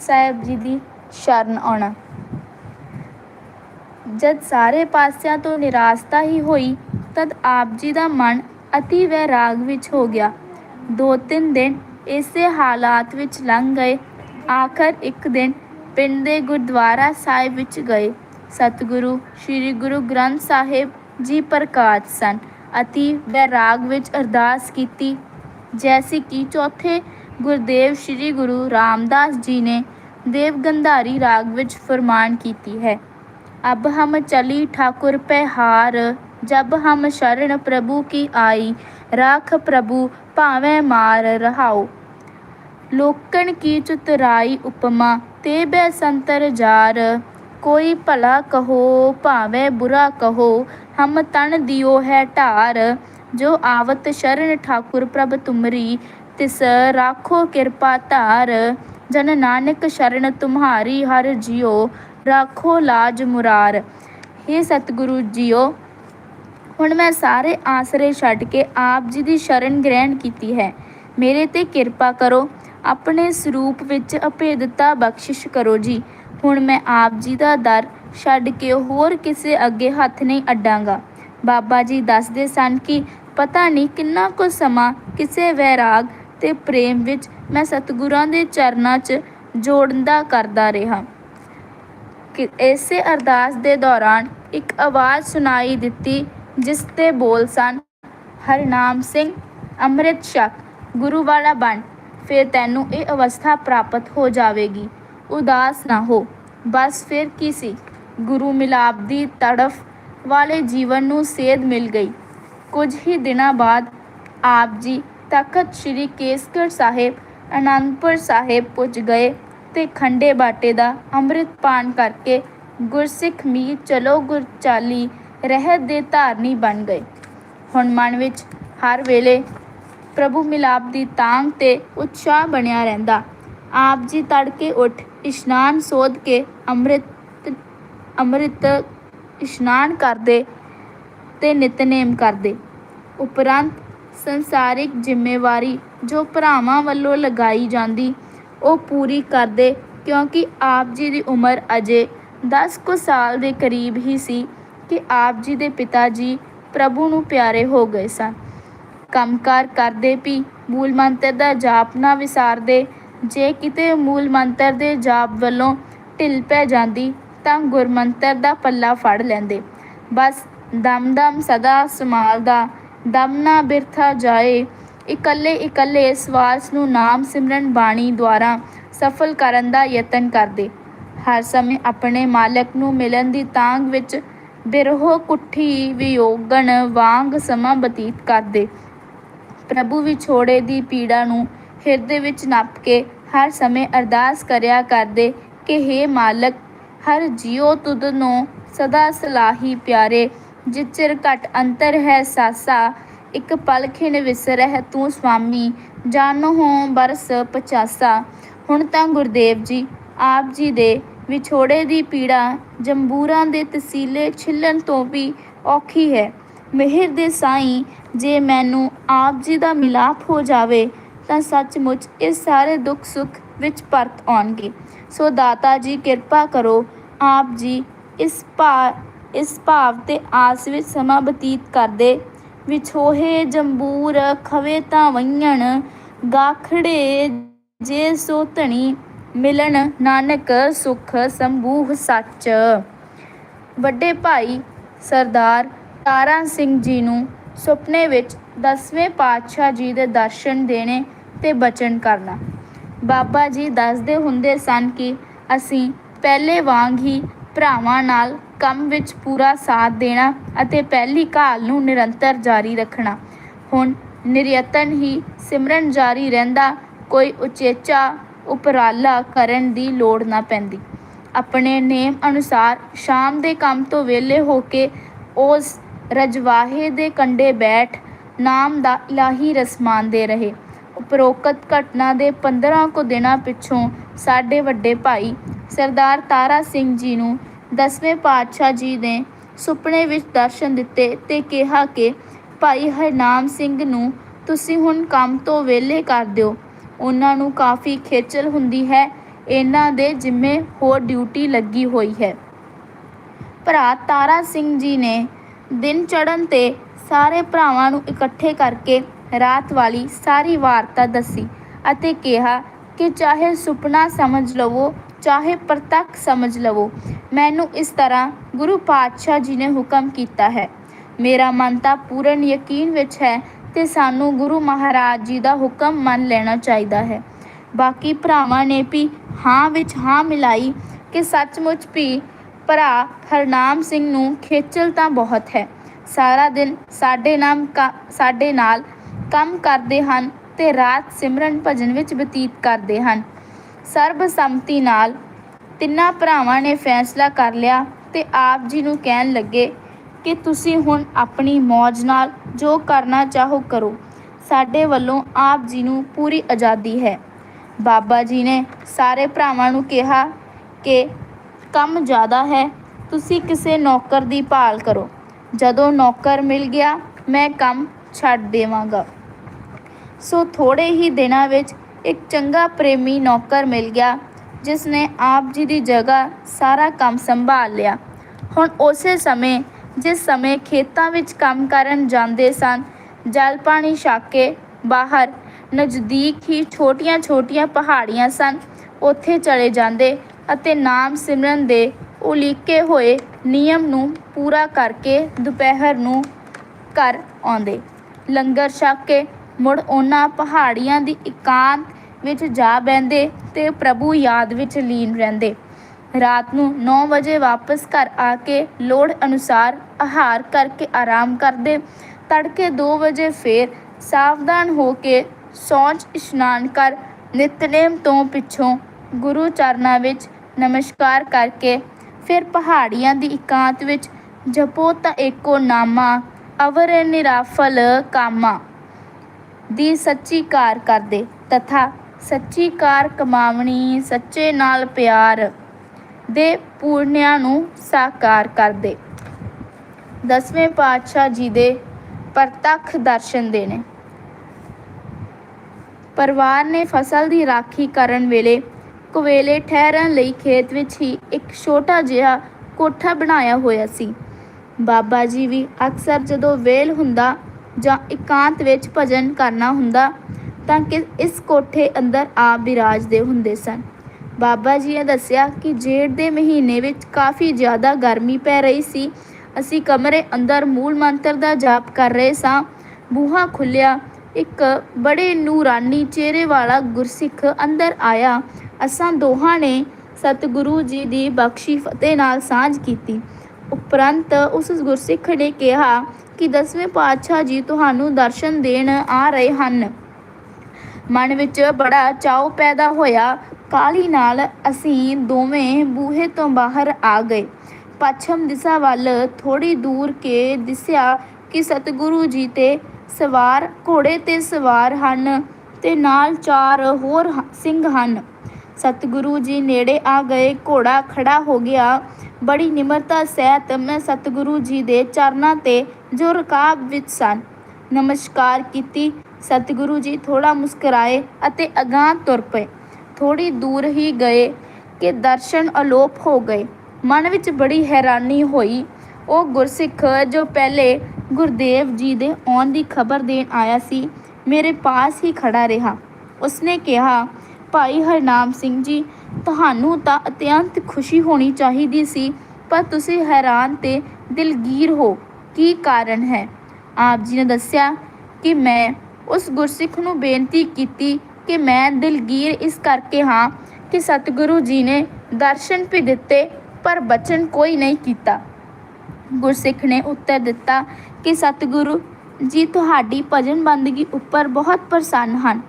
ਸਾਹਿਬ ਜੀ ਦੀ ਸ਼ਰਨ ਆਉਣਾ। ਜਦ ਸਾਰੇ ਪਾਸਿਆਂ ਤੋਂ ਨਿਰਾਸ਼ਤਾ ਹੀ ਹੋਈ, ਤਦ ਆਪ ਜੀ ਦਾ ਮਨ ਅਤੀ ਵੈਰਾਗ ਵਿੱਚ ਹੋ ਗਿਆ। ਦੋ ਤਿੰਨ ਦਿਨ ਇਸੇ ਹਾਲਾਤ ਵਿੱਚ ਲੰਘ ਗਏ। ਆਖਰ ਇੱਕ ਦਿਨ ਪਿੰਡ ਦੇ ਗੁਰਦੁਆਰਾ ਸਾਹਿਬ ਵਿੱਚ ਗਏ। ਸਤਿਗੁਰੂ, ਸ੍ਰੀ ਗੁਰੂ ਗ੍ਰੰਥ ਸਾਹਿਬ ਜੀ ਪ੍ਰਕਾਸ਼ ਸਨ। ਅਤੀ ਵੈਰਾਗ ਵਿੱਚ ਅਰਦਾਸ ਕੀਤੀ, ਜੈਸੀ ਕਿ ਚੌਥੇ ਗੁਰਦੇਵ ਸ੍ਰੀ ਗੁਰੂ ਰਾਮਦਾਸ ਜੀ ਨੇ ਦੇਵ ਗੰਧਾਰੀ ਰਾਗ ਵਿੱਚ ਫਰਮਾਨ ਕੀਤੀ ਹੈ, ਅਬ ਹਮ ਚਲੀ ਠਾਕੁਰ ਪੈ ਹਾਰ, ਜਬ ਹਮ ਸ਼ਰਨ ਪ੍ਰਭੂ ਕੀ ਆਈ, ਰਾਖ ਪ੍ਰਭੂ ਭਾਵੇਂ ਮਾਰ ਰਹਾਓ ਲੋਕਣ ਕੀ ਚਤਰਾਈ ਉਪਮਾ, ਤੇ ਬੈ ਸੰਤਰ ਜਾਰ। ਕੋਈ ਭਲਾ ਕਹੋ, ਭਾਵੇਂ ਬੁਰਾ ਕਹੋ, ਹਮ ਤਣ ਦਿਓ ਹੈ ਢਾਰ। ਜੋ ਆਵਤ ਸ਼ਰਨ ਠਾਕੁਰ ਪ੍ਰਭ ਤੁਮਰੀ ਤਿਸ ਰਾਖੋ ਕਿਰਪਾ ਧਾਰ, ਜਨ ਨਾਨਕ ਸ਼ਰਨ ਤੁਮਹਾਰੀ ਹਰ ਜਿਉ ਰਾਖੋ ਲਾਜ ਮੁਰਾਰ। हे ਸਤਿਗੁਰੂ ਜੀਓ, ਹੁਣ ਮੈਂ ਸਾਰੇ ਆਸਰੇ ਛੱਡ ਕੇ ਆਪ ਜੀ ਦੀ ਸ਼ਰਨ ਗ੍ਰਹਿਣ ਕੀਤੀ ਹੈ। ਮੇਰੇ ਤੇ ਕਿਰਪਾ ਕਰੋ, ਆਪਣੇ ਸਰੂਪ ਵਿੱਚ ਅਭੇਦਤਾ ਬਖਸ਼ਿਸ਼ ਕਰੋ ਜੀ। ਹੁਣ ਮੈਂ ਆਪ ਜੀ ਦਾ ਦਰ ਛੱਡ ਕੇ ਹੋਰ ਕਿਸੇ ਅੱਗੇ ਹੱਥ ਨਹੀਂ ਅੱਡਾਂਗਾ। ਬਾਬਾ ਜੀ ਦੱਸਦੇ ਸਨ ਕਿ ਪਤਾ ਨਹੀਂ ਕਿੰਨਾ ਕੁ ਸਮਾਂ ਕਿਸੇ ਵੈਰਾਗ ਤੇ ਪ੍ਰੇਮ ਵਿੱਚ ਮੈਂ ਸਤਿਗੁਰਾਂ ਦੇ ਚਰਨਾਂ 'ਚ ਜੋੜਦਾ ਕਰਦਾ ਰਿਹਾ। ਕਿ ਇਸੇ ਅਰਦਾਸ ਦੇ ਦੌਰਾਨ ਇੱਕ ਆਵਾਜ਼ ਸੁਣਾਈ ਦਿੱਤੀ, ਜਿਸ ਤੇ ਬੋਲ ਸਨ, ਹਰਨਾਮ ਸਿੰਘ, ਅੰਮ੍ਰਿਤ ਛਕ ਗੁਰੂ ਵਾਲਾ ਬਣ, ਫਿਰ ਤੈਨੂੰ ਇਹ ਅਵਸਥਾ ਪ੍ਰਾਪਤ ਹੋ ਜਾਵੇਗੀ। ਉਦਾਸ ਨਾ ਹੋ, ਬਸ ਫਿਰ ਕੀ ਸੀ? ਗੁਰੂ ਮਿਲਾਪ ਦੀ ਤੜਫ ਵਾਲੇ ਜੀਵਨ ਨੂੰ ਸੇਧ ਮਿਲ ਗਈ। ਕੁਝ ਹੀ ਦਿਨਾਂ ਬਾਅਦ ਆਪ ਜੀ ਤਖਤ ਸ੍ਰੀ ਕੇਸਗੜ੍ਹ ਸਾਹਿਬ, ਅਨੰਦਪੁਰ ਸਾਹਿਬ ਪੁੱਜ ਗਏ ਤੇ ਖੰਡੇ ਬਾਟੇ ਦਾ ਅੰਮ੍ਰਿਤ ਪਾਨ ਕਰਕੇ ਗੁਰਸਿੱਖ ਮੀਰ ਚਲੋ ਗੁਰਚਾਲੀ ਰਹਿਤ ਦੇ ਧਾਰਨੀ ਬਣ ਗਏ। ਹੁਣ ਮਨ ਵਿੱਚ ਹਰ ਵੇਲੇ ਪ੍ਰਭੂ ਮਿਲਾਪ ਦੀ ਤਾਂਗ ਤੇ ਉਤਸ਼ਾਹ ਬਣਿਆ ਰਹਿੰਦਾ। ਆਪ ਜੀ ਤੜਕੇ ਉੱਠ ਇਸ਼ਨਾਨ ਸੋਧ ਕੇ ਅੰਮ੍ਰਿਤ ਅੰਮ੍ਰਿਤ ਇਸ਼ਨਾਨ ਕਰਦੇ ਤੇ ਨਿਤਨੇਮ ਕਰਦੇ। ਉਪਰੰਤ ਸੰਸਾਰਿਕ ਜ਼ਿੰਮੇਵਾਰੀ ਜੋ ਭਰਾਵਾਂ ਵੱਲੋਂ ਲਗਾਈ ਜਾਂਦੀ, ਉਹ ਪੂਰੀ ਕਰਦੇ ਕਿਉਂਕਿ ਆਪ ਜੀ ਦੀ ਉਮਰ ਅਜੇ 10 ਕੁ ਸਾਲ ਦੇ ਕਰੀਬ ਹੀ ਸੀ ਕਿ ਆਪ ਜੀ ਦੇ ਪਿਤਾ ਜੀ ਪ੍ਰਭੂ ਨੂੰ ਪਿਆਰੇ ਹੋ ਗਏ ਸਨ। ਕੰਮਕਾਰ ਕਰਦੇ ਵੀ ਮੂਲ ਮੰਤਰ ਦਾ ਜਾਪ ਨਾ ਵਿਸਾਰਦੇ, ਜੇ ਕਿਤੇ ਮੂਲ ਮੰਤਰ ਦੇ ਜਾਪ ਵੱਲੋਂ ਢਿੱਲ ਪੈ ਜਾਂਦੀ ਤਾਂ ਗੁਰਮੰਤਰ ਦਾ ਪੱਲਾ ਫੜ ਲੈਂਦੇ। ਬਸ ਦਮ ਦਮ ਸਦਾ ਸੰਭਾਲਦਾ ਦਮ ਨਾ ਬਿਰਥਾ ਜਾਏ। ਇਕੱਲੇ ਇਕੱਲੇ ਇਸ ਨੂੰ ਨਾਮ ਸਿਮਰਨ ਬਾਣੀ ਦੁਆਰਾ ਸਫਲ ਕਰਨ ਦਾ ਯਤਨ ਕਰਦੇ। ਹਰ ਸਮੇਂ ਆਪਣੇ ਮਾਲਕ ਨੂੰ ਮਿਲਣ ਦੀ ਤਾਂਗ ਵਿੱਚ ਬਿਰਹੋ ਕੁੱਠੀ ਵਿਯੋਗਣ ਵਾਂਗ ਸਮਾਂ ਬਤੀਤ ਕਰਦੇ। ਪ੍ਰਭੂ ਵਿਛੋੜੇ ਦੀ ਪੀੜਾ ਨੂੰ ਹਿਰਦੇ ਵਿੱਚ ਨੱਪ ਕੇ ਹਰ ਸਮੇਂ ਅਰਦਾਸ ਕਰਿਆ ਕਰਦੇ ਕਿ हे ਮਾਲਕ, ਹਰ ਜੀਉ ਤੁਧ ਨੂੰ ਸਦਾ ਸਲਾਹੀ ਪਿਆਰੇ ਜਿਚਰ ਘਟ ਅੰਤਰ ਹੈ ਸਾਸਾ, ਇੱਕ ਪਲ ਖਿਣ ਵਿਸਰਹਿ ਤੂੰ ਸੁਆਮੀ ਜਾਨੋ ਬਰਸ ਪਚਾਸਾ। ਹੁਣ ਤਾਂ ਗੁਰਦੇਵ ਜੀ, ਆਪ ਜੀ ਦੇ ਵਿਛੋੜੇ ਦੀ ਪੀੜਾ ਜੰਬੂਰਾਂ ਦੇ ਤਸੀਲੇ ਛਿੱਲਣ ਤੋਂ ਵੀ ਔਖੀ ਹੈ। ਮਿਹਰ ਦੇ ਸਾਈਂ, ਜੇ ਮੈਨੂੰ ਆਪ ਜੀ ਦਾ ਮਿਲਾਪ ਹੋ ਜਾਵੇ, ਤਾਂ ਸੱਚਮੁੱਚ ਇਹ ਸਾਰੇ ਦੁੱਖ ਸੁੱਖ ਵਿੱਚ ਪਰਤ ਆਉਣਗੇ। ਸੋ ਦਾਤਾ ਜੀ, ਕਿਰਪਾ ਕਰੋ, ਆਪ ਜੀ ਇਸ ਭਾ ਇਸ ਭਾਵ ਤੇ ਆਸ ਵਿੱਚ ਸਮਾਂ ਬਤੀਤ ਕਰਦੇ, ਵਿਛੋਹੇ ਜੰਬੂਰ ਖਵੇ ਤਾਂ ਵਈਣ ਗਾਖੜੇ ਜੇ ਸੋ ਧਣੀ ਮਿਲਣ, ਨਾਨਕ ਸੁਖ ਸੰਬੂਹ ਸੱਚ। ਵੱਡੇ ਭਾਈ ਸਰਦਾਰ ਤਾਰਾ ਸਿੰਘ ਜੀ ਨੂੰ ਸੁਪਨੇ ਵਿੱਚ ਦਸਵੇਂ ਪਾਤਸ਼ਾਹ ਜੀ ਦੇ ਦਰਸ਼ਨ ਦੇਣੇ ਤੇ ਬਚਨ ਕਰਨਾ। ਬਾਬਾ ਜੀ ਦੱਸਦੇ ਹੁੰਦੇ ਸਨ ਕਿ ਅਸੀਂ ਪਹਿਲੇ ਵਾਂਗ ਹੀ ਭਰਾਵਾਂ ਨਾਲ ਕੰਮ ਵਿੱਚ ਪੂਰਾ ਸਾਥ ਦੇਣਾ ਅਤੇ ਪਹਿਲੀ ਕਾਲ ਨੂੰ ਨਿਰੰਤਰ ਜਾਰੀ ਰੱਖਣਾ। ਹੁਣ ਨਿਰਯਤਨ ਹੀ ਸਿਮਰਨ ਜਾਰੀ ਰਹਿੰਦਾ, ਕੋਈ ਉਚੇਚਾ ਉਪਰਾਲਾ ਕਰਨ ਦੀ ਲੋੜ ਨਾ ਪੈਂਦੀ। ਆਪਣੇ ਨੇਮ ਅਨੁਸਾਰ ਸ਼ਾਮ ਦੇ ਕੰਮ ਤੋਂ ਵਿਹਲੇ ਹੋ ਕੇ ਉਸ ਰਜਵਾਹੇ ਦੇ ਕੰਢੇ ਬੈਠ ਨਾਮ ਦਾ ਇਲਾਹੀ ਰਸਮਾਨਦੇ ਰਹੇ। ਉਪਰੋਕਤ ਘਟਨਾ ਦੇ 15 ਕੁ ਦਿਨਾਂ ਪਿੱਛੋਂ ਸਾਡੇ ਵੱਡੇ ਭਾਈ ਸਰਦਾਰ ਤਾਰਾ ਸਿੰਘ ਜੀ ਨੂੰ ਦਸਵੇਂ ਪਾਤਸ਼ਾਹ ਜੀ ਨੇ ਸੁਪਨੇ ਵਿੱਚ ਦਰਸ਼ਨ ਦਿੱਤੇ ਤੇ ਕਿਹਾ ਕਿ, ਭਾਈ ਹਰਨਾਮ ਸਿੰਘ ਨੂੰ ਤੁਸੀਂ ਹੁਣ ਕੰਮ ਤੋਂ ਵਿਹਲੇ ਕਰ ਦਿਓ। ਉਹਨਾਂ ਨੂੰ ਕਾਫੀ ਖੇਚਲ ਹੁੰਦੀ ਹੈ। ਇਹਨਾਂ ਦੇ ਜਿੰਮੇ ਹੋਰ ਡਿਊਟੀ ਲੱਗੀ ਹੋਈ ਹੈ। ਭਰਾ ਤਾਰਾ ਸਿੰਘ ਜੀ ਨੇ ਦਿਨ ਚੜ੍ਹਨ ਤੇ ਸਾਰੇ ਭਰਾਵਾਂ ਨੂੰ ਇਕੱਠੇ ਕਰਕੇ ਰਾਤ ਵਾਲੀ ਸਾਰੀ ਵਾਰਤਾ ਦੱਸੀ ਅਤੇ ਕਿਹਾ ਕਿ ਚਾਹੇ ਸੁਪਨਾ ਸਮਝ ਲਵੋ ਚਾਹੇ ਪ੍ਰਤੱਖ ਸਮਝ ਲਵੋ, ਮੈਨੂੰ ਇਸ ਤਰ੍ਹਾਂ ਗੁਰੂ ਪਾਤਸ਼ਾਹ ਜੀ ਨੇ ਹੁਕਮ ਕੀਤਾ ਹੈ। ਮੇਰਾ ਮਨ ਤਾਂ ਪੂਰਨ ਯਕੀਨ ਵਿੱਚ ਹੈ ਤੇ ਸਾਨੂੰ ਗੁਰੂ ਮਹਾਰਾਜ ਜੀ ਦਾ ਹੁਕਮ ਮੰਨ ਲੈਣਾ ਚਾਹੀਦਾ ਹੈ। ਬਾਕੀ ਭਰਾਵਾਂ ਨੇ ਵੀ ਹਾਂ ਵਿੱਚ ਹਾਂ ਮਿਲਾਈ ਕਿ ਸੱਚਮੁੱਚ ਵੀ ਭਰਾ ਹਰਨਾਮ ਸਿੰਘ ਨੂੰ ਖੇਚਲ ਤਾਂ ਬਹੁਤ ਹੈ। ਸਾਰਾ ਦਿਨ ਸਾਡੇ ਨਾਮ ਕਾ- ਸਾਡੇ ਨਾਲ ਕੰਮ ਕਰਦੇ ਹਨ ਤੇ ਰਾਤ ਸਿਮਰਨ ਭਜਨ ਵਿੱਚ ਬਤੀਤ ਕਰਦੇ ਹਨ। ਸਰਬਸੰਮਤੀ ਨਾਲ ਤਿੰਨਾਂ ਭਰਾਵਾਂ ਨੇ ਫੈਸਲਾ ਕਰ ਲਿਆ ਤੇ ਆਪ ਜੀ ਨੂੰ ਕਹਿਣ ਲੱਗੇ ਕਿ ਤੁਸੀਂ ਹੁਣ ਆਪਣੀ ਮौज ਨਾਲ ਜੋ ਕਰਨਾ ਚਾਹੋ ਕਰੋ। ਸਾਡੇ ਵੱਲੋਂ ਆਪ ਜੀ ਨੂੰ ਪੂਰੀ ਆਜ਼ਾਦੀ ਹੈ। ਬਾਬਾ ਜੀ ਨੇ ਸਾਰੇ ਭਰਾਵਾਂ ਨੂੰ ਕਿਹਾ ਕਿ ਕੰਮ ਜ਼ਿਆਦਾ ਹੈ, ਤੁਸੀਂ ਕਿਸੇ ਨੌਕਰ ਦੀ ਭਾਲ ਕਰੋ। ਜਦੋਂ ਨੌਕਰ ਮਿਲ ਗਿਆ, ਮੈਂ ਕੰਮ ਛੱਡ ਦੇਵਾਂਗਾ। ਸੋ ਥੋੜੇ ਹੀ ਦਿਨਾਂ ਵਿੱਚ ਇੱਕ ਚੰਗਾ ਪ੍ਰੇਮੀ ਨੌਕਰ ਮਿਲ ਗਿਆ ਜਿਸ ਨੇ ਆਪ ਜੀ ਦੀ ਜਗ੍ਹਾ ਸਾਰਾ ਕੰਮ ਸੰਭਾਲ ਲਿਆ। ਹੁਣ ਉਸੇ ਸਮੇਂ, ਜਿਸ ਸਮੇਂ ਖੇਤਾਂ ਵਿੱਚ ਕੰਮ ਕਰਨ ਜਾਂਦੇ ਸਨ, ਜਲ ਪਾਣੀ ਛੱਕ ਕੇ ਬਾਹਰ ਨਜ਼ਦੀਕ ਹੀ ਛੋਟੀਆਂ-ਛੋਟੀਆਂ ਪਹਾੜੀਆਂ ਸਨ, ਉੱਥੇ ਚਲੇ ਜਾਂਦੇ ਅਤੇ ਨਾਮ ਸਿਮਰਨ ਦੇ ਉਲੀਕੇ ਹੋਏ ਨਿਯਮ ਨੂੰ ਪੂਰਾ ਕਰਕੇ ਦੁਪਹਿਰ ਨੂੰ ਘਰ ਆਉਂਦੇ। ਲੰਗਰ ਛਕ ਕੇ ਮੁੜ ਉਹਨਾਂ ਪਹਾੜੀਆਂ ਦੀ ਇਕਾਂਤ ਵਿੱਚ ਜਾ ਬਹਿੰਦੇ ਤੇ ਪ੍ਰਭੂ ਯਾਦ ਵਿੱਚ ਲੀਨ ਰਹਿੰਦੇ। ਰਾਤ ਨੂੰ 9 ਵਜੇ ਵਾਪਸ ਘਰ ਆ ਕੇ ਲੋੜ ਅਨੁਸਾਰ ਆਹਾਰ ਕਰਕੇ ਆਰਾਮ ਕਰਦੇ। ਤੜਕੇ 2 ਵਜੇ ਫੇਰ ਸਾਵਧਾਨ ਹੋ ਕੇ ਸੌਂਚ ਇਸ਼ਨਾਨ ਕਰ ਨਿਤਨੇਮ ਤੋਂ ਪਿੱਛੋਂ ਗੁਰੂ ਚਰਨਾਂ ਵਿੱਚ ਨਮਸਕਾਰ ਕਰਕੇ ਫਿਰ ਪਹਾੜੀਆਂ ਦੀ ਇਕਾਂਤ ਵਿੱਚ ਜਪੋ ਤਾਂ ਏਕੋ ਨਾਮਾ, ਅਵਰ ਨਿਰਾਫਲ ਕਾਮਾ, ਦੀ ਸੱਚੀ ਕਾਰ ਕਰਦੇ। ਤਥਾ ਸੱਚੀ ਕਾਰ ਕਮਾਵਣੀ, ਸੱਚੇ ਨਾਲ ਪਿਆਰ ਦੇ ਪੂਰਨਿਆਂ ਨੂੰ ਸਾਕਾਰ ਕਰਦੇ। ਦਸਵੇਂ ਪਾਤਸ਼ਾਹ ਜੀ ਦੇ ਪ੍ਰਤੱਖ ਦਰਸ਼ਨ ਦੇਣੇ। ਪਰਿਵਾਰ ਨੇ ਫਸਲ ਦੀ ਰਾਖੀ ਕਰਨ ਵੇਲੇ ਕੁਵੇਲੇ ਠਹਿਰਨ ਲਈ ਖੇਤ ਵਿੱਚ ਹੀ ਇੱਕ ਛੋਟਾ ਜਿਹਾ ਕੋਠਾ ਬਣਾਇਆ ਹੋਇਆ ਸੀ। ਬਾਬਾ ਜੀ ਵੀ ਅਕਸਰ ਜਦੋਂ ਵੇਲ ਹੁੰਦਾ ਜਾਂ ਇਕਾਂਤ ਵਿੱਚ ਭਜਨ ਕਰਨਾ ਹੁੰਦਾ ਤਾਂ ਕਿ ਇਸ ਕੋਠੇ ਅੰਦਰ ਆਪ ਬਿਰਾਜਦੇ ਹੁੰਦੇ ਸਨ। ਬਾਬਾ ਜੀ ਨੇ ਦੱਸਿਆ ਕਿ ਜੇਠ ਦੇ ਮਹੀਨੇ ਵਿੱਚ ਕਾਫੀ ਜ਼ਿਆਦਾ ਗਰਮੀ ਪੈ ਰਹੀ ਸੀ। ਅਸੀਂ ਕਮਰੇ ਅੰਦਰ ਮੂਲ ਮੰਤਰ ਦਾ ਜਾਪ ਕਰ ਰਹੇ ਸਾਂ। ਬੂਹਾ ਖੁੱਲਿਆ ਇੱਕ ਬੜੇ ਨੂਰਾਨੀ ਚਿਹਰੇ ਵਾਲਾ ਗੁਰਸਿੱਖ ਅੰਦਰ ਆਇਆ। ਅਸਾਂ ਦੋਹਾਂ ਨੇ ਸਤਿਗੁਰੂ ਜੀ ਦੀ ਬਖਸ਼ੀ ਫਤਿਹ ਨਾਲ ਸਾਂਝ ਕੀਤੀ। ਉਪਰੰਤ ਉਸ ਗੁਰਸਿੱਖ ਨੇ ਕਿਹਾ ਕਿ ਦਸਵੇਂ ਪਾਤਸ਼ਾਹ ਜੀ ਤੁਹਾਨੂੰ ਦਰਸ਼ਨ ਦੇਣ ਆ ਰਹੇ ਹਨ। ਮਨ ਵਿੱਚ ਬੜਾ ਚਾਉ ਪੈਦਾ ਹੋਇਆ। ਕਾਲੀ ਨਾਲ ਅਸੀਂ ਦੋਵੇਂ ਬੂਹੇ ਤੋਂ ਬਾਹਰ ਆ ਗਏ। ਪੱਛਮ ਦਿਸ਼ਾ ਵੱਲ ਥੋੜੀ ਦੂਰ ਕੇ ਦਿਸਿਆ ਕਿ ਸਤਿਗੁਰੂ ਜੀ ਤੇ ਸਵਾਰ ਘੋੜੇ ਤੇ ਸਵਾਰ ਹਨ ਤੇ ਨਾਲ ਚਾਰ ਹੋਰ ਸਿੰਘ ਹਨ। ਸਤਿਗੁਰੂ ਜੀ ਨੇੜੇ ਆ ਗਏ। ਘੋੜਾ ਖੜਾ ਹੋ ਗਿਆ। ਬੜੀ ਨਿਮਰਤਾ ਸਹਿਤ ਮੈਂ ਸਤਿਗੁਰੂ ਜੀ ਦੇ ਚਰਨਾਂ ਤੇ ਜੋ ਰਕਾਬ ਵਿੱਚ ਸਨ। ਨਮਸਕਾਰ ਕੀਤੀ। ਸਤਿਗੁਰੂ ਜੀ ਥੋੜਾ ਮੁਸਕਰਾਏ ਅਤੇ ਅਗਾਂਹ ਤੁਰ ਪਏ। ਥੋੜੀ ਦੂਰ ਹੀ ਗਏ ਕਿ ਦਰਸ਼ਨ ਅਲੋਪ ਹੋ ਗਏ। ਮਨ ਵਿੱਚ ਬੜੀ ਹੈਰਾਨੀ ਹੋਈ। ਉਹ ਗੁਰਸਿੱਖ ਜੋ ਪਹਿਲੇ ਗੁਰਦੇਵ ਜੀ ਦੇ ਆਉਣ ਦੀ ਖਬਰ ਦੇਣ ਆਇਆ ਸੀ, ਮੇਰੇ ਪਾਸ ਹੀ ਖੜਾ ਰਿਹਾ। ਉਸਨੇ ਕਿਹਾ, ਭਾਈ ਹਰਨਾਮ ਸਿੰਘ ਜੀ, ਤੁਹਾਨੂੰ ਤਾਂ ਅਤਿਅੰਤ ਖੁਸ਼ੀ ਹੋਣੀ ਚਾਹੀਦੀ ਸੀ, ਪਰ ਤੁਸੀਂ ਹੈਰਾਨ ਤੇ ਦਿਲਗੀਰ ਹੋ। ਕੀ ਕਾਰਨ ਹੈ? ਆਪ ਜੀ ਨੇ ਦੱਸਿਆ ਕਿ ਮੈਂ ਉਸ ਗੁਰਸਿੱਖ ਨੂੰ ਬੇਨਤੀ ਕੀਤੀ ਕਿ ਮੈਂ ਦਿਲਗੀਰ ਇਸ ਕਰਕੇ ਹਾਂ ਕਿ ਸਤਿਗੁਰੂ ਜੀ ਨੇ ਦਰਸ਼ਨ ਵੀ ਦਿੱਤੇ, ਪਰ ਬਚਨ ਕੋਈ ਨਹੀਂ ਕੀਤਾ। ਗੁਰਸਿੱਖ ਨੇ ਉੱਤਰ ਦਿੱਤਾ ਕਿ ਸਤਿਗੁਰੂ ਜੀ, ਤੁਹਾਡੀ ਭਜਨ ਬੰਦਗੀ ਉੱਪਰ ਬਹੁਤ ਪ੍ਰਸੰਨ ਹਨ,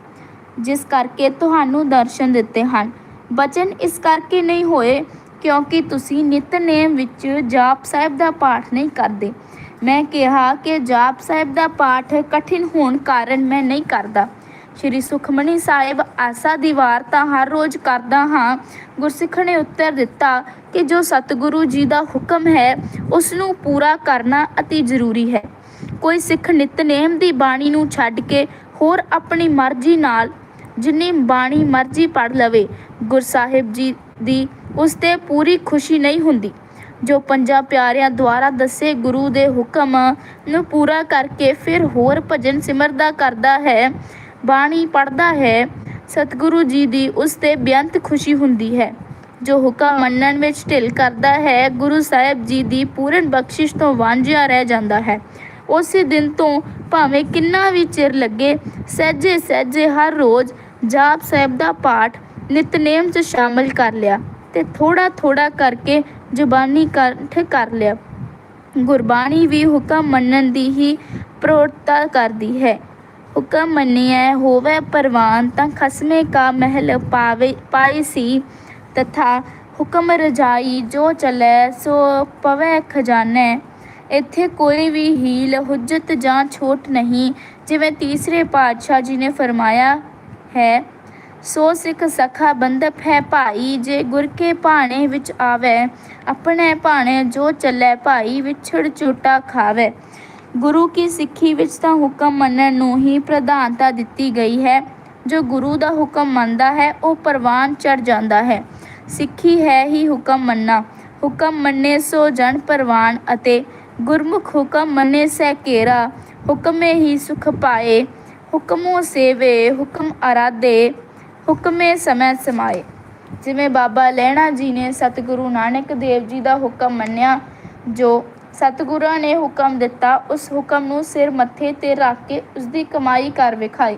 ਜਿਸ ਕਰਕੇ ਤੁਹਾਨੂੰ ਦਰਸ਼ਨ ਦਿੱਤੇ ਹਨ। ਬਚਨ ਇਸ ਕਰਕੇ ਨਹੀਂ ਹੋਏ ਕਿਉਂਕਿ ਤੁਸੀਂ ਨਿਤਨੇਮ ਵਿੱਚ ਜਾਪ ਸਾਹਿਬ ਦਾ ਪਾਠ ਨਹੀਂ ਕਰਦੇ। ਮੈਂ ਕਿਹਾ ਕਿ ਜਾਪ ਸਾਹਿਬ ਦਾ ਪਾਠ ਕਠਿਨ ਹੋਣ ਕਾਰਨ ਮੈਂ ਨਹੀਂ ਕਰਦਾ। ਸ਼੍ਰੀ ਸੁਖਮਨੀ ਸਾਹਿਬ ਆਸਾ ਦੀ ਵਾਰਤਾ ਹਰ ਰੋਜ਼ ਕਰਦਾ ਹਾਂ। ਗੁਰਸਿੱਖ ਨੇ ਉੱਤਰ ਦਿੱਤਾ ਕਿ ਜੋ ਸਤਿਗੁਰੂ ਜੀ ਦਾ ਹੁਕਮ ਹੈ, ਉਸ ਨੂੰ ਪੂਰਾ ਕਰਨਾ ਅਤੀ ਜ਼ਰੂਰੀ ਹੈ। ਕੋਈ ਸਿੱਖ ਨਿਤਨੇਮ ਦੀ ਬਾਣੀ ਨੂੰ ਛੱਡ ਕੇ ਹੋਰ ਆਪਣੀ ਮਰਜ਼ੀ ਨਾਲ ਜਿੰਨੀ ਬਾਣੀ ਮਰਜ਼ੀ ਪੜ ਲਵੇ ਗੁਰਸਾਹਿਬ ਜੀ ਦੀ ਉਸ ਤੇ ਪੂਰੀ ਖੁਸ਼ੀ ਨਹੀਂ ਹੁੰਦੀ। ਜੋ ਪੰਜਾਂ ਪਿਆਰਿਆਂ ਦੁਆਰਾ ਦੱਸੇ ਗੁਰੂ ਦੇ ਹੁਕਮ ਨੂੰ ਪੂਰਾ ਕਰਕੇ ਫਿਰ ਹੋਰ ਭਜਨ ਸਿਮਰਦਾ ਕਰਦਾ ਹੈ, ਬਾਣੀ ਪੜ੍ਹਦਾ ਹੈ, ਸਤਿਗੁਰੂ ਜੀ ਦੀ ਉਸ ਤੇ ਬੇਅੰਤ ਖੁਸ਼ੀ ਹੁੰਦੀ ਹੈ, ਜੋ ਹੁਕਮ ਮੰਨਣ ਵਿੱਚ ਢਿੱਲ ਕਰਦਾ ਹੈ, ਗੁਰੂ ਸਾਹਿਬ ਜੀ ਦੀ ਪੂਰਨ ਬਖਸ਼ਿਸ਼ ਤੋਂ ਵਾਂਝਿਆ ਰਹਿ ਜਾਂਦਾ ਹੈ। ਉਸੇ ਦਿਨ ਤੋਂ ਭਾਵੇਂ ਕਿੰਨਾ ਵੀ ਚਿਰ ਲੱਗੇ, ਸਹਿਜੇ ਸਹਿਜੇ ਹਰ ਰੋਜ਼ ਜਾਪ ਸਾਹਿਬ ਦਾ ਪਾਠ ਨਿਤਨੇਮ 'ਚ ਸ਼ਾਮਲ ਕਰ ਲਿਆ ਤੇ ਥੋੜਾ ਥੋੜਾ ਕਰਕੇ ਜ਼ੁਬਾਨੀ ਕੰਠ ਕਰ ਲਿਆ। ਗੁਰਬਾਣੀ ਵੀ ਹੁਕਮ ਮੰਨਣ ਦੀ ਹੀ ਪ੍ਰੋੜਤਾ ਕਰਦੀ ਹੈ। ਹੁਕਮ ਮੰਨਿਐ, ਹੋਵੇ ਪਰਵਾਨ, ਤਾਂ ਖਸਮੇ ਕਾ ਮਹਿਲ ਪਾਵੇ ਪਾਈ ਸੀ। ਤਥਾ ਹੁਕਮ ਰਜਾਈ, ਜੋ ਚਲੈ, ਸੋ ਪਵੇ ਖਜ਼ਾਨੈ। ਇੱਥੇ ਕੋਈ ਵੀ ਹੀਲ, ਹੁਜਤ ਜਾਂ ਛੋਟ ਨਹੀਂ, ਜਿਵੇਂ ਤੀਸਰੇ ਪਾਤਸ਼ਾਹ ਜੀ ਨੇ ਫਰਮਾਇਆ ਹੈ। ਸੋ ਸਿੱਖ ਸਖਾ ਬੰਦਪ ਹੈ ਭਾਈ, ਜੇ ਗੁਰ ਕੇ ਭਾਣੇ ਵਿੱਚ ਆਵੇ, ਆਪਣੇ ਭਾਣੇ ਜੋ ਚੱਲੇ ਭਾਈ, ਵਿਛੜ ਝੂਟਾ ਖਾਵੇ। ਗੁਰੂ ਕੀ ਸਿੱਖੀ ਵਿੱਚ ਤਾਂ ਹੁਕਮ ਮੰਨਣ ਨੂੰ ਹੀ ਪ੍ਰਧਾਨਤਾ ਦਿੱਤੀ ਗਈ ਹੈ। ਜੋ ਗੁਰੂ ਦਾ ਹੁਕਮ ਮੰਨਦਾ ਹੈ, ਉਹ ਪ੍ਰਵਾਨ ਚੜ ਜਾਂਦਾ ਹੈ। ਸਿੱਖੀ ਹੈ ਹੀ ਹੁਕਮ ਮੰਨਣਾ। ਹੁਕਮ ਮੰਨੇ ਸੋ ਜਨ ਪ੍ਰਵਾਨ ਅਤੇ ਗੁਰਮੁਖ ਹੁਕਮ ਮੰਨੇ ਸੈ ਕੇਰਾ ਹੁਕਮੇ ਹੀ ਸੁਖ ਪਾਏ, ਹੁਕਮੋ ਸੇਵੇ, ਹੁਕਮ ਅਰਾਦੇ ਹੁਕਮੇ ਸਮੇਂ ਸਮਾਏ। ਜਿਵੇਂ ਬਾਬਾ ਲਹਿਣਾ ਜੀ ਨੇ ਸਤਿਗੁਰੂ ਨਾਨਕ ਦੇਵ ਜੀ ਦਾ ਹੁਕਮ ਮੰਨਿਆ, ਜੋ ਸਤਿਗੁਰਾਂ ਨੇ ਹੁਕਮ ਦਿੱਤਾ, ਉਸ ਹੁਕਮ ਨੂੰ ਸਿਰ ਮੱਥੇ ਤੇ ਰੱਖ ਕੇ ਉਸ ਦੀ ਕਮਾਈ ਕਰ ਵਿਖਾਈ।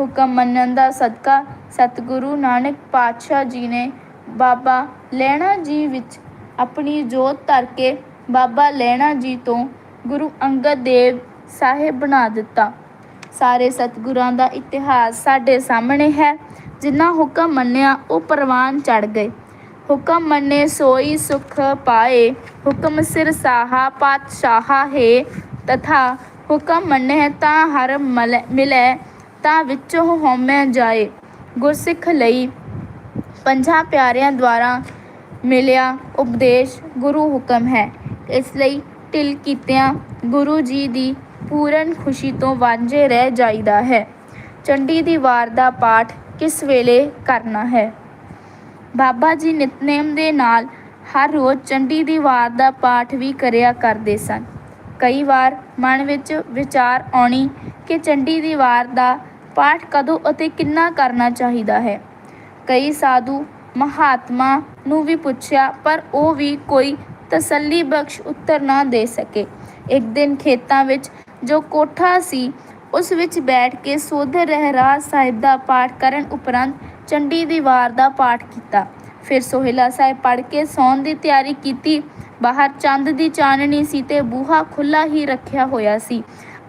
ਹੁਕਮ ਮੰਨਣ ਦਾ ਸਦਕਾ ਸਤਿਗੁਰੂ ਨਾਨਕ ਪਾਤਸ਼ਾਹ ਜੀ ਨੇ ਬਾਬਾ ਲਹਿਣਾ ਜੀ ਵਿੱਚ ਆਪਣੀ ਜੋਤ ਧਰ ਕੇ ਬਾਬਾ ਲਹਿਣਾ ਜੀ ਤੋਂ ਗੁਰੂ ਅੰਗਦ ਦੇਵ ਸਾਹਿਬ ਬਣਾ ਦਿੱਤਾ। ਸਾਰੇ ਸਤਿਗੁਰਾਂ ਦਾ ਇਤਿਹਾਸ ਸਾਡੇ ਸਾਹਮਣੇ ਹੈ। ਜਿਨ੍ਹਾਂ ਹੁਕਮ ਮੰਨਿਆ, ਉਹ ਪ੍ਰਵਾਨ ਚੜ ਗਏ। ਹੁਕਮ ਮੰਨੇ, ਸੋਈ ਸੁਖ ਪਾਏ। ਹੁਕਮ ਸਿਰ ਸਾਹਾ, ਪਾਤਸ਼ਾਹ ਹੈ। ਤਥਾ ਹੁਕਮ ਮੰਨੇ, ਤਾਂ ਹਰ ਮਲ- ਮਿਲੈ, ਤਾਂ ਵਿੱਚੋਂ ਹਉਮੈ ਜਾਏ। ਗੁਰਸਿੱਖ ਲਈ ਪੰਜਾਂ ਪਿਆਰਿਆਂ ਦੁਆਰਾ ਮਿਲਿਆ ਉਪਦੇਸ਼, ਗੁਰੂ ਹੁਕਮ ਹੈ। ਇਸ ਲਈ ਢਿੱਲ ਕੀਤਿਆਂ ਗੁਰੂ ਜੀ ਦੀ ਪੂਰਨ ਖੁਸ਼ੀ ਤੋਂ ਵਾਂਝੇ ਰਹਿ ਜਾਈਦਾ ਹੈ। ਚੰਡੀ ਦੀ ਵਾਰ ਦਾ ਪਾਠ ਕਿਸ ਵੇਲੇ ਕਰਨਾ ਹੈ? ਬਾਬਾ ਜੀ ਨਿਤਨੇਮ ਦੇ ਨਾਲ ਹਰ ਰੋਜ਼ ਚੰਡੀ ਦੀ ਵਾਰ ਦਾ ਪਾਠ ਵੀ ਕਰਿਆ ਕਰਦੇ ਸਨ। ਕਈ ਵਾਰ ਮਨ ਵਿੱਚ ਵਿਚਾਰ ਆਉਣੀ ਕਿ ਚੰਡੀ ਦੀ ਵਾਰ ਦਾ ਪਾਠ ਕਦੋਂ ਅਤੇ ਕਿੰਨਾ ਕਰਨਾ ਚਾਹੀਦਾ ਹੈ। ਕਈ ਸਾਧੂ ਮਹਾਤਮਾ ਨੂੰ ਵੀ ਪੁੱਛਿਆ, ਪਰ ਉਹ ਵੀ ਕੋਈ ਤਸੱਲੀ ਬਖਸ਼ ਉੱਤਰ ਨਾ ਦੇ ਸਕੇ। ਇੱਕ ਦਿਨ ਖੇਤਾਂ ਵਿੱਚ ਜੋ ਕੋਠਾ ਸੀ, ਉਸ ਵਿੱਚ ਬੈਠ ਕੇ ਸੋਧ ਰਹਿਰਾਜ ਸਾਹਿਬ ਦਾ ਪਾਠ ਕਰਨ ਉਪਰੰਤ ਚੰਡੀ ਦੀਵਾਰ ਦਾ ਪਾਠ ਕੀਤਾ। ਫਿਰ ਸੋਹਿਲਾ ਸਾਹਿਬ ਪੜ੍ਹ ਕੇ ਸੌਣ ਦੀ ਤਿਆਰੀ ਕੀਤੀ। ਬਾਹਰ ਚੰਦ ਦੀ ਚਾਨਣੀ ਸੀ ਤੇ ਬੂਹਾ ਖੁੱਲਾ ਹੀ ਰੱਖਿਆ ਹੋਇਆ ਸੀ।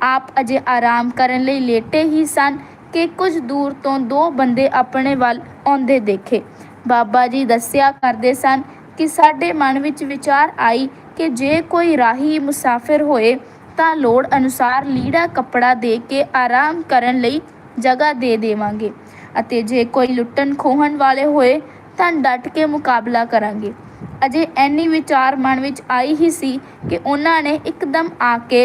ਆਪ ਅਜੇ ਆਰਾਮ ਕਰਨ ਲਈ ਲੇਟੇ ਹੀ ਸਨ ਕਿ ਕੁਝ ਦੂਰ ਤੋਂ ਦੋ ਬੰਦੇ ਆਪਣੇ ਵੱਲ ਆਉਂਦੇ ਦੇਖੇ। ਬਾਬਾ ਜੀ ਦੱਸਿਆ ਕਰਦੇ ਸਨ ਕਿ ਸਾਡੇ ਮਨ ਵਿੱਚ ਵਿਚਾਰ ਆਈ ਕਿ ਜੇ ਕੋਈ ਰਾਹੀ ਮੁਸਾਫਿਰ ਹੋਏ ਤਾਂ ਲੋੜ ਅਨੁਸਾਰ ਲੀੜਾ ਕੱਪੜਾ ਦੇ ਕੇ ਆਰਾਮ ਕਰਨ ਲਈ ਜਗ੍ਹਾ ਦੇ ਦੇਵਾਂਗੇ। ਅਤੇ ਜੇ ਕੋਈ ਲੁੱਟਣ ਖੋਹਣ ਵਾਲੇ ਹੋਏ ਤਾਂ ਡਟ ਕੇ ਮੁਕਾਬਲਾ ਕਰਾਂਗੇ। ਅਜੇ ਐਨੀ ਵਿਚਾਰ ਮਨ ਵਿੱਚ ਆਈ ਹੀ ਸੀ ਕਿ ਉਹਨਾਂ ਨੇ ਇੱਕਦਮ ਆ ਕੇ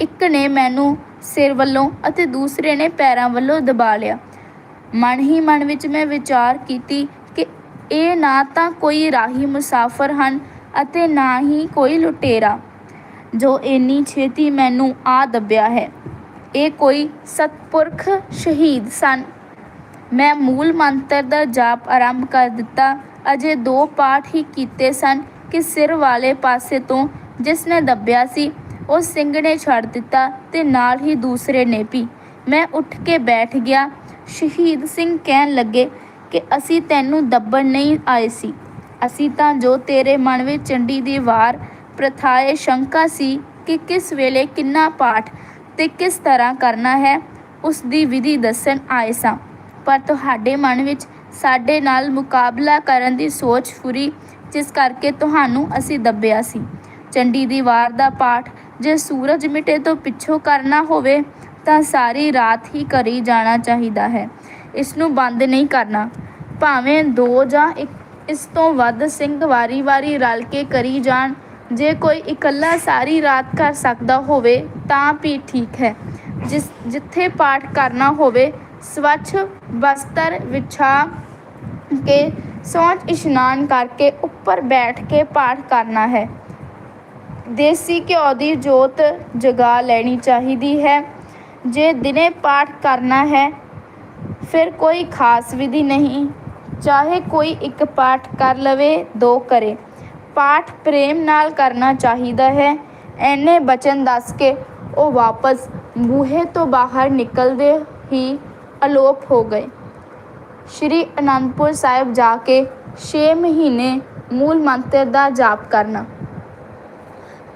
ਇੱਕ ਨੇ ਮੈਨੂੰ ਸਿਰ ਵੱਲੋਂ ਅਤੇ ਦੂਸਰੇ ਨੇ ਪੈਰਾਂ ਵੱਲੋਂ ਦਬਾ ਲਿਆ। ਮਨ ਹੀ ਮਨ ਵਿੱਚ ਮੈਂ ਵਿਚਾਰ ਕੀਤੀ ਕਿ ਇਹ ਨਾ ਤਾਂ ਕੋਈ ਰਾਹੀ ਮੁਸਾਫਰ ਹਨ ਅਤੇ ਨਾ ਹੀ ਕੋਈ ਲੁਟੇਰਾ। ਜੋ ਇੰਨੀ ਛੇਤੀ ਮੈਨੂੰ ਆ ਦੱਬਿਆ ਹੈ। ਇਹ ਕੋਈ ਸਤਪੁਰਖ ਸ਼ਹੀਦ ਸਨ। ਮੈਂ ਮੂਲ ਮੰਤਰ ਦਾ ਜਾਪ ਆਰੰਭ ਕਰ ਦਿੱਤਾ। ਅਜੇ ਦੋ ਪਾਠ ਹੀ ਕੀਤੇ ਸਨ ਕਿ ਸਿਰ ਵਾਲੇ ਪਾਸੇ ਤੋਂ ਜਿਸ ਨੇ ਦੱਬਿਆ ਸੀ, ਉਹ ਸਿੰਘ ਨੇ ਛੱਡ ਦਿੱਤਾ ਤੇ ਨਾਲ ਹੀ ਦੂਸਰੇ ਨੇ ਵੀ। ਮੈਂ ਉੱਠ ਕੇ ਬੈਠ ਗਿਆ। ਸ਼ਹੀਦ ਸਿੰਘ ਕਹਿਣ ਲੱਗੇ ਕਿ ਅਸੀਂ ਤੈਨੂੰ ਦੱਬਣ ਨਹੀਂ ਆਏ ਸੀ। ਅਸੀਂ ਤਾਂ ਜੋ ਤੇਰੇ ਮਨ ਵਿੱਚ ਚੰਡੀ ਦੀ ਵਾਰ ਪ੍ਰਥਾ ਪ੍ਰਥਾਏ ਸ਼ੰਕਾ ਸੀ ਕਿ ਕਿਸ ਵੇਲੇ ਕਿੰਨਾ ਪਾਠ ਤੇ ਕਿਸ ਤਰ੍ਹਾਂ ਕਰਨਾ ਹੈ, ਉਸ ਦੀ ਵਿਧੀ ਦੱਸਣ ਆਏ ਸਾਂ। ਪਰ ਤੁਹਾਡੇ ਮਨ ਵਿੱਚ ਸਾਡੇ ਨਾਲ ਮੁਕਾਬਲਾ ਕਰਨ ਦੀ ਸੋਚ ਫੁਰੀ, ਜਿਸ ਕਰਕੇ ਤੁਹਾਨੂੰ ਅਸੀਂ ਦੱਬਿਆ ਸੀ। ਚੰਡੀ ਦੀ ਵਾਰ ਦਾ ਪਾਠ ਜੇ ਸੂਰਜ ਮਿਟੇ ਤੋਂ ਪਿੱਛੋਂ ਕਰਨਾ ਹੋਵੇ, ਤਾਂ ਸਾਰੀ ਰਾਤ ਹੀ ਕਰੀ ਜਾਣਾ ਚਾਹੀਦਾ ਹੈ। ਇਸ ਨੂੰ ਬੰਦ ਨਹੀਂ ਕਰਨਾ। ਭਾਵੇਂ ਦੋ ਜਾਂ ਇੱਕ, ਇਸ ਤੋਂ ਵੱਧ ਸਿੰਘ ਵਾਰੀ-ਵਾਰੀ ਰਲ ਕੇ ਕਰੀ ਜਾਣ ਜੇ ਕੋਈ ਇਕੱਲਾ ਸਾਰੀ ਰਾਤ ਕਰ ਸਕਦਾ ਹੋਵੇ, ਤਾਂ ਵੀ ਠੀਕ ਹੈ। ਜਿਸ, ਜਿੱਥੇ ਪਾਠ ਕਰਨਾ ਹੋਵੇ, ਸਵੱਛ ਬਸਤਰ ਵਿਛਾ ਕੇ, ਸੌਂਚ ਇਸ਼ਨਾਨ ਕਰਕੇ ਉੱਪਰ ਬੈਠ ਕੇ ਪਾਠ ਕਰਨਾ ਹੈ। ਦੇਸੀ ਘਿਓ ਦੀ ਜੋਤ ਜਗਾ ਲੈਣੀ ਚਾਹੀਦੀ ਹੈ। ਜੇ ਦਿਨੇ ਪਾਠ ਕਰਨਾ ਹੈ, ਫਿਰ ਕੋਈ ਖਾਸ ਵਿਧੀ ਨਹੀਂ। ਚਾਹੇ ਕੋਈ ਇੱਕ ਪਾਠ ਕਰ ਲਵੇ, ਦੋ ਕਰੇ। ਪਾਠ ਪ੍ਰੇਮ ਨਾਲ ਕਰਨਾ ਚਾਹੀਦਾ ਹੈ। ਐਨੇ ਬਚਨ ਦੱਸ ਕੇ ਉਹ ਵਾਪਸ ਬੂਹੇ ਤੋਂ ਬਾਹਰ ਨਿਕਲਦੇ ਹੀ ਅਲੋਪ ਹੋ ਗਏ। ਸ਼੍ਰੀ ਅਨੰਦਪੁਰ ਸਾਹਿਬ ਜਾ ਕੇ 6 ਮਹੀਨੇ ਮੂਲ ਮੰਤਰ ਦਾ ਜਾਪ ਕਰਨਾ।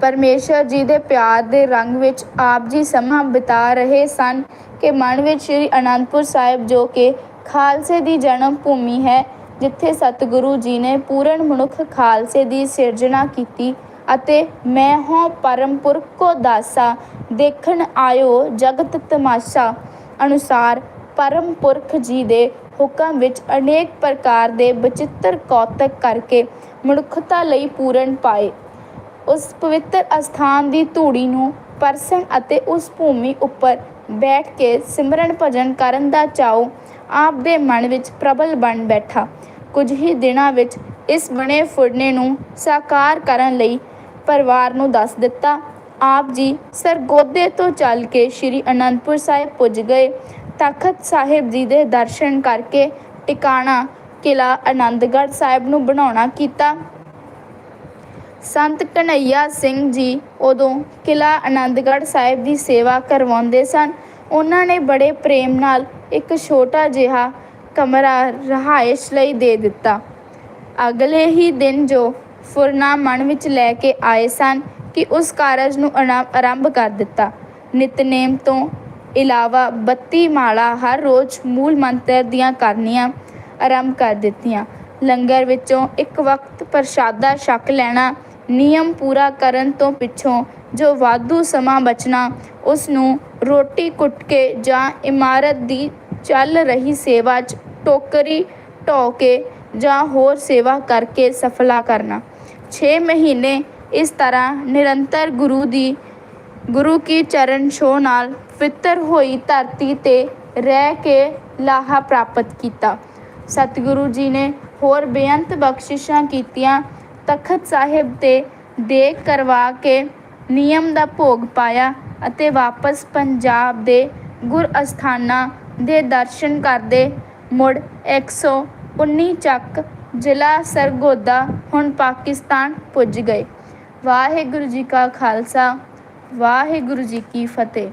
ਪਰਮੇਸ਼ਰ ਜੀ ਦੇ ਪਿਆਰ ਦੇ ਰੰਗ ਵਿੱਚ ਆਪ ਜੀ ਸਮਾਂ ਬਿਤਾ ਰਹੇ ਸਨ ਕਿ ਮਨ ਵਿੱਚ ਸ਼੍ਰੀ ਅਨੰਦਪੁਰ ਸਾਹਿਬ ਜੋ ਕਿ ਖਾਲਸੇ ਦੀ ਜਨਮ ਭੂਮੀ ਹੈ ਜਿੱਥੇ ਸਤਿਗੁਰੂ ਜੀ ਨੇ ਪੂਰਨ ਮਨੁੱਖ ਖਾਲਸੇ ਦੀ ਸਿਰਜਣਾ ਕੀਤੀ ਅਤੇ ਮੈਂ ਹਾਂ ਪਰਮ ਪੁਰਖ ਕੋ ਦਾਸਾ, ਦੇਖਣ ਆਇਓ ਜਗਤ ਤਮਾਸ਼ਾ। ਅਨੁਸਾਰ ਪਰਮ ਪੁਰਖ ਜੀ ਦੇ ਹੁਕਮ ਵਿੱਚ ਅਨੇਕ ਪ੍ਰਕਾਰ ਦੇ ਬਚਿੱਤਰ ਕੌਤਕ ਕਰਕੇ ਮਨੁੱਖਤਾ ਲਈ ਪੂਰਨ ਪਾਏ। ਉਸ ਪਵਿੱਤਰ ਅਸਥਾਨ ਦੀ ਧੂੜੀ ਨੂੰ ਪਰਸਣ ਅਤੇ ਉਸ ਭੂਮੀ ਉੱਪਰ ਬੈਠ ਕੇ ਸਿਮਰਨ ਭਜਨ ਕਰਨ ਦਾ ਚਾਓ ਆਪ ਦੇ ਮਨ ਵਿੱਚ ਪ੍ਰਬਲ ਬਣ ਬੈਠਾ। ਕੁਝ ਹੀ ਦਿਨਾਂ ਵਿੱਚ ਇਸ ਬਣੇ ਫੁਰਨੇ ਨੂੰ ਸਾਕਾਰ ਕਰਨ ਲਈ ਪਰਿਵਾਰ ਨੂੰ ਦੱਸ ਦਿੱਤਾ। ਆਪ ਜੀ ਸਰਗੋਦੇ ਤੋਂ ਚੱਲ ਕੇ ਸ੍ਰੀ ਅਨੰਦਪੁਰ ਸਾਹਿਬ ਪੁੱਜ ਗਏ। ਤਖਤ ਸਾਹਿਬ ਜੀ ਦੇ ਦਰਸ਼ਨ ਕਰਕੇ ਟਿਕਾਣਾ ਕਿਲਾ ਆਨੰਦਗੜ੍ਹ ਸਾਹਿਬ ਨੂੰ ਬਣਾਉਣਾ ਕੀਤਾ। ਸੰਤ ਕਨਈਆ ਸਿੰਘ ਜੀ ਉਦੋਂ ਕਿਲਾ ਆਨੰਦਗੜ੍ਹ ਸਾਹਿਬ ਦੀ ਸੇਵਾ ਕਰਵਾਉਂਦੇ ਸਨ। ਉਹਨਾਂ ਨੇ ਬੜੇ ਪ੍ਰੇਮ ਨਾਲ ਇੱਕ ਛੋਟਾ ਜਿਹਾ ਕਮਰਾ ਰਹਾਇਸ਼ ਲਈ ਦੇ ਦਿੱਤਾ। ਅਗਲੇ ਹੀ ਦਿਨ ਜੋ ਫੁਰਨਾ ਮਨ ਵਿੱਚ ਲੈ ਕੇ ਆਏ ਸਨ ਕਿ ਉਸ ਕਾਰਜ ਨੂੰ ਅਣਾ- ਆਰੰਭ ਕਰ ਦਿੱਤਾ। ਨਿਤਨੇਮ ਤੋਂ ਇਲਾਵਾ 32 ਮਾਲਾ ਹਰ ਰੋਜ਼ ਮੂਲ ਮੰਤਰ ਦੀਆਂ ਕਰਨੀਆਂ ਆਰੰਭ ਕਰ ਦਿੱਤੀਆਂ। ਲੰਗਰ ਵਿੱਚੋਂ ਇੱਕ ਵਕਤ ਪ੍ਰਸ਼ਾਦਾ ਛਕ ਲੈਣਾ, ਨਿਯਮ ਪੂਰਾ ਕਰਨ ਤੋਂ ਪਿੱਛੋਂ ਜੋ ਵਾਧੂ ਸਮਾਂ ਬਚਣਾ, ਉਸ ਨੂੰ ਰੋਟੀ ਕੁੱਟ ਕੇ ਜਾਂ ਇਮਾਰਤ ਦੀ ਚੱਲ ਰਹੀ ਸੇਵਾ 'ਚ ਟੋਕਰੀ ਢੋ ਕੇ ਜਾਂ ਹੋਰ ਸੇਵਾ ਕਰਕੇ ਸਫਲਾ ਕਰਨਾ। 6 ਮਹੀਨੇ ਇਸ ਤਰ੍ਹਾਂ ਨਿਰੰਤਰ ਗੁਰੂ ਦੀ, ਗੁਰੂ ਕੀ ਚਰਨ ਛੋਹ ਨਾਲ ਫਿੱਤਰ ਹੋਈ ਧਰਤੀ ਤੇ ਰਹਿ ਕੇ ਲਾਹਾ ਪ੍ਰਾਪਤ ਕੀਤਾ। ਸਤਿਗੁਰੂ ਜੀ ਨੇ ਹੋਰ ਬੇਅੰਤ ਬਖਸ਼ਿਸ਼ਾਂ ਕੀਤੀਆਂ। ਤਖਤ ਸਾਹਿਬ ਤੇ ਦੇਖ ਕਰਵਾ ਕੇ ਨਿਯਮ ਦਾ ਭੋਗ ਪਾਇਆ ਅਤੇ ਵਾਪਸ ਪੰਜਾਬ ਦੇ ਗੁਰ ਅਸਥਾਨਾਂ ਦੇ ਦਰਸ਼ਨ ਕਰਦੇ ਮੁੜ 119 ਚੱਕ ਜ਼ਿਲ੍ਹਾ ਸਰਗੋਦਾ ਹੁਣ ਪਾਕਿਸਤਾਨ ਪੁੱਜ ਗਏ। ਵਾਹਿਗੁਰੂ ਜੀ ਕਾ ਖਾਲਸਾ, ਵਾਹਿਗੁਰੂ ਜੀ ਕੀ ਫਤਿਹ।